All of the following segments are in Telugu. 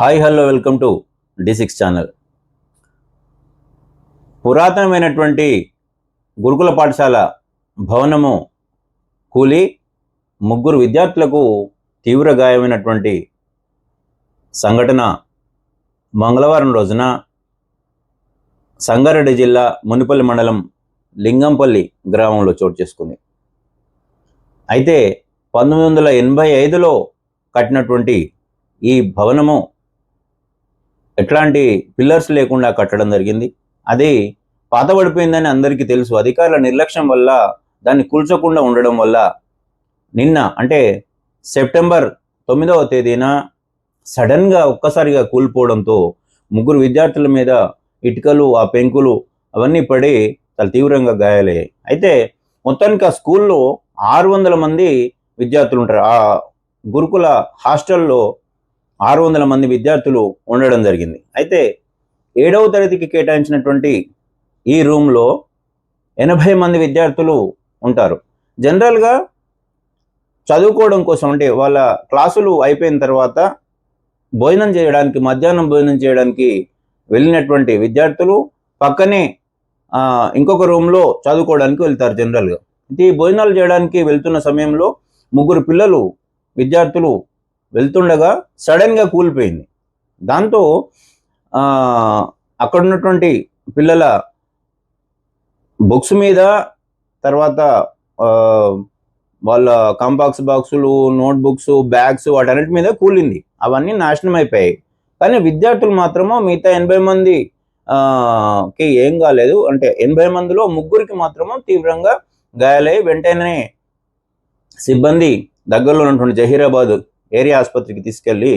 Hi hello welcome to D six channel. పురాతనమైనటువంటి గురుకుల పాఠశాల భవనము కూలి ముగ్గురు విద్యార్థులకు తీవ్ర గాయమైనటువంటి సంఘటన మంగళవారం రోజున సంగారెడ్డి జిల్లా మునిపల్లి మండలం లింగంపల్లి గ్రామంలో చోటు చేసుకుంది. అయితే పంతొమ్మిది వందల ఎనభై ఐదులో కట్టినటువంటి ఈ భవనము ఎట్లాంటి పిల్లర్స్ లేకుండా కట్టడం జరిగింది. అది పాతబడిపోయిందని అందరికీ తెలుసు. అధికారుల నిర్లక్ష్యం వల్ల దాన్ని కూల్చకుండా ఉండడం వల్ల నిన్న అంటే సెప్టెంబర్ తొమ్మిదవ తేదీన సడన్గా ఒక్కసారిగా కూలిపోవడంతో ముగ్గురు విద్యార్థుల మీద ఇటుకలు ఆ పెంకులు అవన్నీ పడి చాలా తీవ్రంగా గాయాలయ్యాయి. అయితే మొత్తానికి ఆ స్కూల్లో ఆరు వందల మంది విద్యార్థులు ఉంటారు. ఆ గురుకుల హాస్టల్లో ఆరు వందల మంది విద్యార్థులు ఉండడం జరిగింది. అయితే ఏడవ తరగతికి కేటాయించినటువంటి ఈ రూమ్లో ఎనభై మంది విద్యార్థులు ఉంటారు. జనరల్గా చదువుకోవడం కోసం అంటే వాళ్ళ క్లాసులు అయిపోయిన తర్వాత భోజనం చేయడానికి మధ్యాహ్నం భోజనం చేయడానికి వెళ్ళినటువంటి విద్యార్థులు పక్కనే ఇంకొక రూమ్లో చదువుకోవడానికి వెళ్తారు జనరల్గా. అయితే ఈ భోజనాలు చేయడానికి వెళ్తున్న సమయంలో ముగ్గురు పిల్లలు విద్యార్థులు వెళ్తుండగా సడన్గా కూలిపోయింది. దాంతో అక్కడ ఉన్నటువంటి పిల్లల బుక్స్ మీద తర్వాత వాళ్ళ కాంపాక్స్ బాక్సులు నోట్ బుక్స్ బ్యాగ్స్ వాటన్నిటి మీద కూలింది. అవన్నీ నాశనం అయిపోయాయి. కానీ విద్యార్థులు మాత్రము మిగతా ఎనభై మంది కి ఏం కాలేదు. అంటే ఎనభై మందిలో ముగ్గురికి మాత్రము తీవ్రంగా గాయాలై వెంటనే సిబ్బంది దగ్గరలో ఉన్నటువంటి జహీరాబాద్ ఏరియా ఆసుపత్రికి తీసుకెళ్ళి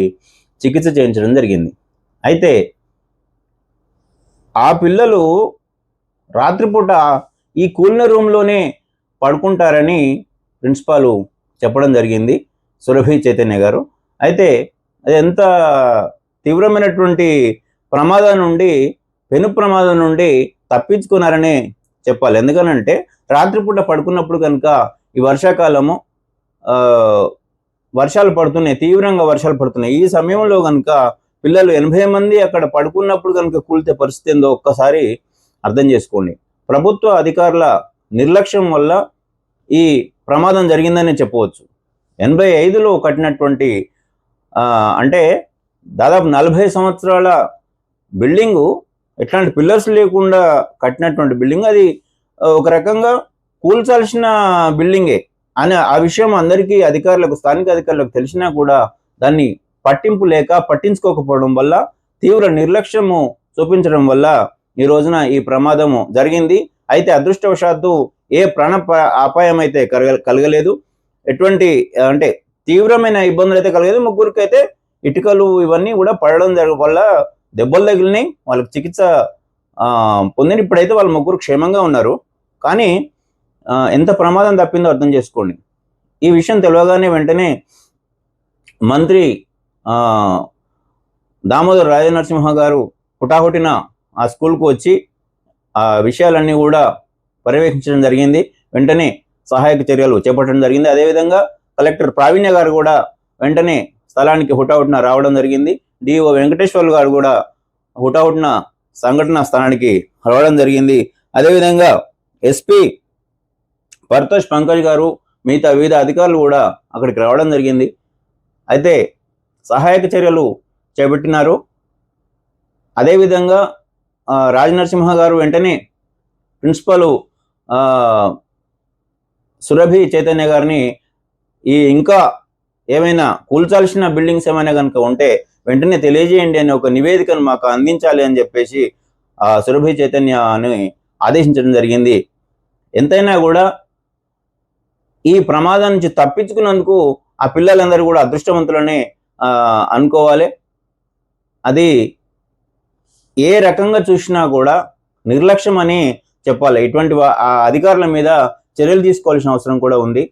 చికిత్స చేయించడం జరిగింది. అయితే ఆ పిల్లలు రాత్రిపూట ఈ కూలిన రూమ్లోనే పడుకుంటారని ప్రిన్సిపాలు చెప్పడం జరిగింది సురభి చైతన్య గారు. అయితే అది ఎంత తీవ్రమైనటువంటి ప్రమాదం నుండి పెను ప్రమాదం నుండి తప్పించుకున్నారని చెప్పాలి. ఎందుకనంటే రాత్రిపూట పడుకున్నప్పుడు కనుక ఈ వర్షాకాలము వర్షాలు పడుతున్నాయి తీవ్రంగా వర్షాలు పడుతున్నాయి. ఈ సమయంలో కనుక పిల్లలు ఎనభై మంది అక్కడ పడుకున్నప్పుడు కనుక కూలితే పరిస్థితి ఏందో ఒక్కసారి అర్థం చేసుకోండి. ప్రభుత్వ అధికారుల నిర్లక్ష్యం వల్ల ఈ ప్రమాదం జరిగిందని చెప్పవచ్చు. ఎనభై ఐదులో కట్టినటువంటి అంటే దాదాపు నలభై సంవత్సరాల బిల్డింగు ఎట్లాంటి పిల్లర్స్ లేకుండా కట్టినటువంటి బిల్డింగ్. అది ఒక రకంగా కూల్చాల్సిన బిల్డింగే. అని ఆ విషయం అందరికీ అధికారులకు స్థానిక అధికారులకు తెలిసినా కూడా దాన్ని పట్టింపు లేక పట్టించుకోకపోవడం వల్ల తీవ్ర నిర్లక్ష్యము చూపించడం వల్ల ఈ రోజున ఈ ప్రమాదము జరిగింది. అయితే అదృష్టవశాత్తు ఏ ప్రాణ అపాయం అయితే కలగ కలగలేదు. ఎటువంటి అంటే తీవ్రమైన ఇబ్బందులు అయితే కలగలేదు. ముగ్గురికి అయితే ఇటుకలు ఇవన్నీ కూడా పడడం జరగ వల్ల దెబ్బలు తగిలినాయి. వాళ్ళకి చికిత్స పొందిన ఇప్పుడైతే వాళ్ళ ముగ్గురు క్షేమంగా ఉన్నారు. కానీ ఎంత ప్రమాదం తప్పిందో అర్థం చేసుకోండి. ఈ విషయం తెలియగానే వెంటనే మంత్రి దామోదర్ రాజనరసింహ గారు హుటాహుటిన ఆ స్కూల్కు వచ్చి ఆ విషయాలన్నీ కూడా పర్యవేక్షించడం జరిగింది. వెంటనే సహాయక చర్యలు చేపట్టడం జరిగింది. అదేవిధంగా కలెక్టర్ ప్రావీణ్య గారు కూడా వెంటనే స్థలానికి హుటాహుటిన రావడం జరిగింది. డిఓ వెంకటేశ్వర్లు గారు కూడా హుటాహుటిన సంఘటన స్థలానికి రావడం జరిగింది. అదేవిధంగా ఎస్పీ పర్తోష్ పంకజ్ గారు మిగతా వివిధ అధికారులు కూడా అక్కడికి రావడం జరిగింది. అయితే సహాయక చర్యలు చేపట్టినారు. అదేవిధంగా రాజనరసింహ గారు వెంటనే ప్రిన్సిపల్ సురభి చైతన్య గారిని ఈ ఇంకా ఏమైనా కూల్చాల్సిన బిల్డింగ్స్ ఏమైనా కనుక ఉంటే వెంటనే తెలియజేయండి అనే ఒక నివేదికను మాకు అందించాలి అని చెప్పేసి ఆ సురభి చైతన్యని ఆదేశించడం జరిగింది. ఎంతైనా కూడా ఈ ప్రమాదం నుంచి తప్పించుకున్నందుకు ఆ పిల్లలందరూ కూడా అదృష్టవంతులనే అనుకోవాలి. అది ఏ రకంగా చూసినా కూడా నిర్లక్ష్యం అని చెప్పాలి. ఇటువంటి ఆ అధికారుల మీద చర్యలు తీసుకోవాల్సిన అవసరం కూడా ఉంది.